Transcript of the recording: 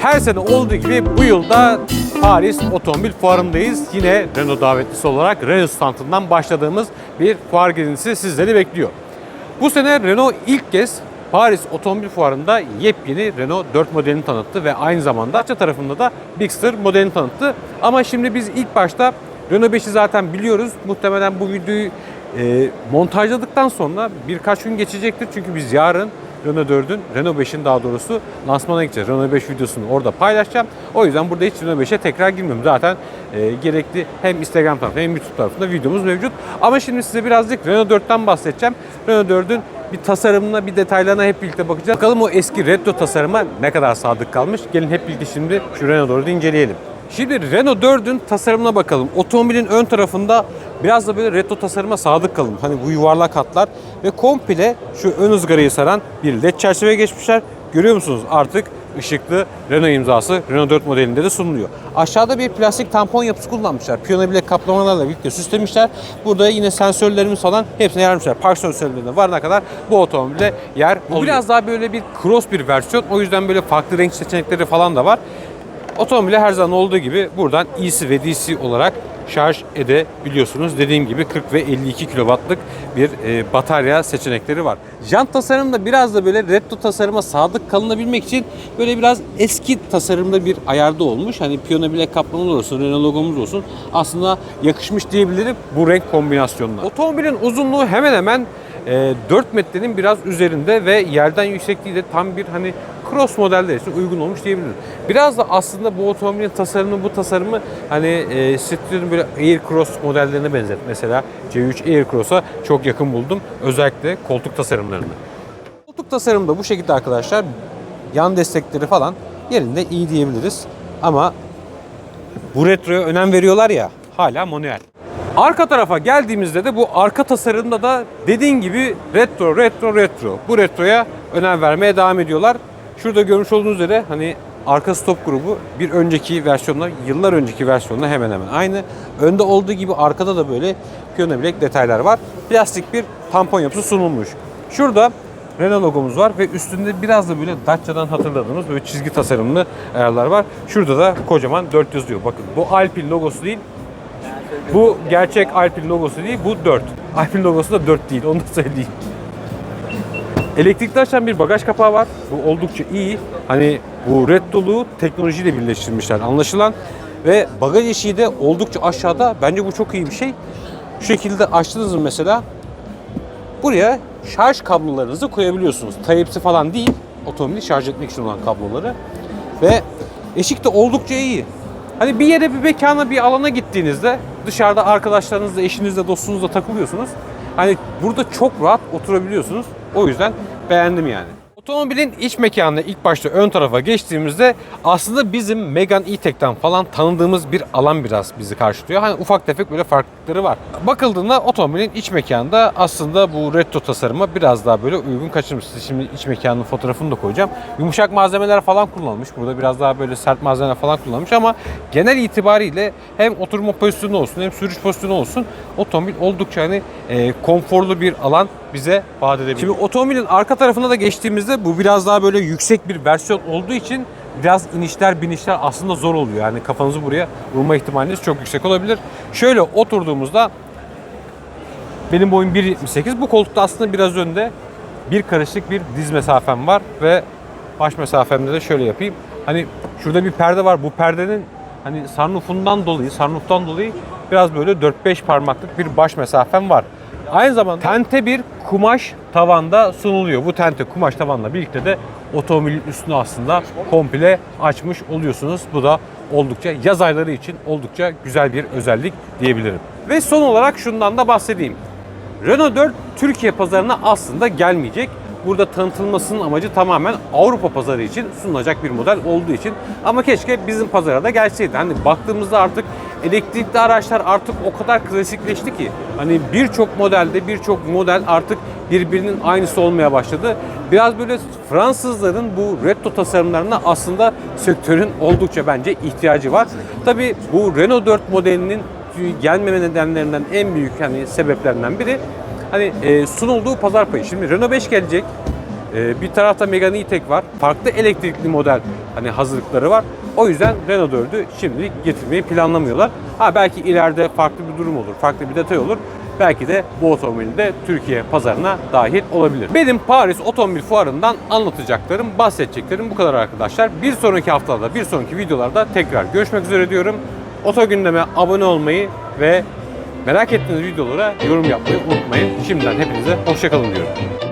Her sene olduğu gibi bu yılda Paris Otomobil Fuarı'ndayız. Yine Renault davetlisi olarak Renault standından başladığımız bir fuar gezintisi sizleri bekliyor. Bu sene Renault ilk kez Paris Otomobil Fuarı'nda yepyeni Renault 4 modelini tanıttı ve aynı zamanda arka tarafında da Bigster modelini tanıttı. Ama şimdi biz ilk başta Renault 5'i zaten biliyoruz. Muhtemelen bu videoyu e, montajladıktan sonra birkaç gün geçecektir. Çünkü biz yarın Renault 4'ün, Renault 5'in daha doğrusu lansmana gideceğiz. Renault 5 videosunu orada paylaşacağım. O yüzden burada hiç Renault 5'e tekrar girmiyorum. Zaten e, gerekli hem Instagram tarafında hem YouTube tarafında videomuz mevcut. Ama şimdi size birazcık Renault 4'ten bahsedeceğim. Renault 4'ün bir tasarımına, bir detaylarına hep birlikte bakacağız. Bakalım o eski retro tasarıma ne kadar sadık kalmış. Gelin hep birlikte şimdi şu Renault 4'ü inceleyelim. Şimdi Renault 4'ün tasarımına bakalım. Otomobilin ön tarafında biraz da böyle retro tasarıma sadık kalın. Hani bu yuvarlak hatlar ve komple şu ön ızgarayı saran bir led çerçeve geçmişler. Görüyor musunuz? Artık ışıklı Renault imzası Renault 4 modelinde de sunuluyor. Aşağıda bir plastik tampon yapısı kullanmışlar. Piyano bilek kaplamalarla birlikte süslemişler. Burada yine sensörlerimiz falan hepsine yer vermişler. Park sensörlerine varana kadar bu otomobilde yer alıyor. Biraz daha böyle bir cross bir versiyon. O yüzden böyle farklı renk seçenekleri falan da var. Otomobile her zaman olduğu gibi buradan EC ve DC olarak şarj edebiliyorsunuz. Dediğim gibi 40 ve 52 kW'lık bir e, batarya seçenekleri var. Jant tasarımda biraz da böyle retro tasarıma sadık kalınabilmek için böyle biraz eski tasarımda bir ayarda olmuş. Hani piyano bilek kaplamalı olsun, Renault logomuz olsun. Aslında yakışmış diyebilirim bu renk kombinasyonuna. Otomobilin uzunluğu hemen hemen e, 4 metrenin biraz üzerinde ve yerden yüksekliği de tam bir hani cross modeller için uygun olmuş diyebiliriz. Biraz da aslında bu otomobilin tasarımı, bu tasarımı hani e, Citroen'in böyle Air Cross modellerine benzet. Mesela C3 Air Cross'a çok yakın buldum. Özellikle koltuk tasarımlarını. Koltuk tasarımı da bu şekilde arkadaşlar. Yan destekleri falan yerinde iyi diyebiliriz. Ama bu retroya önem veriyorlar ya hala manuel. Arka tarafa geldiğimizde de bu arka tasarımda da dediğin gibi retro, retro, retro. Bu retroya önem vermeye devam ediyorlar. Şurada görmüş olduğunuz üzere hani arka stop grubu bir önceki versiyonla, yıllar önceki versiyonla hemen hemen aynı. Önde olduğu gibi arkada da böyle piyano bilek detaylar var. Plastik bir tampon yapısı sunulmuş. Şurada Renault logomuz var ve üstünde biraz da böyle Dacia'dan hatırladığınız böyle çizgi tasarımlı ayarlar var. Şurada da kocaman 4 yazıyor. Bakın bu Alpine logosu değil. Bu gerçek Alpine logosu değil, bu 4. Alpine logosu da 4 değil, onu da söyleyeyim. Elektrikli açan bir bagaj kapağı var. Bu oldukça iyi. Hani bu retroluğu teknolojiyle birleştirmişler anlaşılan. Ve bagaj eşiği de oldukça aşağıda. Bence bu çok iyi bir şey. Şu şekilde açtınız mı mesela buraya şarj kablolarınızı koyabiliyorsunuz. Type-C falan değil. Otomobili şarj etmek için olan kabloları. Ve eşik de oldukça iyi. Hani bir yere bir mekana bir alana gittiğinizde dışarıda arkadaşlarınızla, eşinizle, dostunuzla takılıyorsunuz. Hani burada çok rahat oturabiliyorsunuz. O yüzden beğendim yani. Otomobilin iç mekanına ilk başta ön tarafa geçtiğimizde aslında bizim Megane E-Tech'ten falan tanıdığımız bir alan biraz bizi karşılıyor. Hani ufak tefek böyle farklılıkları var. Bakıldığında otomobilin iç mekanında aslında bu retro tasarıma biraz daha böyle uygun kaçırmış. Şimdi iç mekanın fotoğrafını da koyacağım. Yumuşak malzemeler falan kullanılmış. Burada biraz daha böyle sert malzemeler falan kullanılmış ama genel itibariyle hem oturma pozisyonu olsun hem sürüş pozisyonu olsun otomobil oldukça hani e, konforlu bir alan bize vaat edebiliyor. Şimdi otomobilin arka tarafına da geçtiğimizde bu biraz daha böyle yüksek bir versiyon olduğu için biraz inişler binişler aslında zor oluyor. Yani kafanızı buraya vurma ihtimaliniz çok yüksek olabilir. Şöyle oturduğumuzda benim boyum 1.78. Bu koltukta aslında biraz önde bir karışık bir diz mesafem var ve baş mesafemde de şöyle yapayım. Hani şurada bir perde var. Bu perdenin hani sunroofundan dolayı, sunrooftan dolayı biraz böyle 4-5 parmaklık bir baş mesafem var. Aynı zamanda tente bir kumaş tavanda sunuluyor. Bu tente kumaş tavanla birlikte de otomobilin üstünü aslında komple açmış oluyorsunuz. Bu da oldukça yaz ayları için oldukça güzel bir özellik diyebilirim. Ve son olarak şundan da bahsedeyim. Renault 4 Türkiye pazarına aslında gelmeyecek. Burada tanıtılmasının amacı tamamen Avrupa pazarı için sunulacak bir model olduğu için. Ama keşke bizim pazara da gelseydi. Hani baktığımızda artık elektrikli araçlar artık o kadar klasikleşti ki hani birçok modelde birçok model artık birbirinin aynısı olmaya başladı. Biraz böyle Fransızların bu retro tasarımlarına aslında sektörün oldukça bence ihtiyacı var. Tabii bu Renault 4 modelinin gelmeme nedenlerinden en büyük hani sebeplerinden biri hani e, sunulduğu pazar payı. Şimdi Renault 5 gelecek. Ee, bir tarafta Megane E-Tech var. Farklı elektrikli model hani hazırlıkları var. O yüzden Renault 4'ü şimdilik getirmeyi planlamıyorlar. Ha belki ileride farklı bir durum olur, farklı bir detay olur. Belki de bu otomobili de Türkiye pazarına dahil olabilir. Benim Paris Otomobil Fuarı'ndan anlatacaklarım, bahsedeceklerim bu kadar arkadaşlar. Bir sonraki haftada, bir sonraki videolarda tekrar görüşmek üzere diyorum. Oto gündeme abone olmayı ve merak ettiğiniz videolara yorum yapmayı unutmayın. Şimdiden hepinize hoşçakalın diyorum.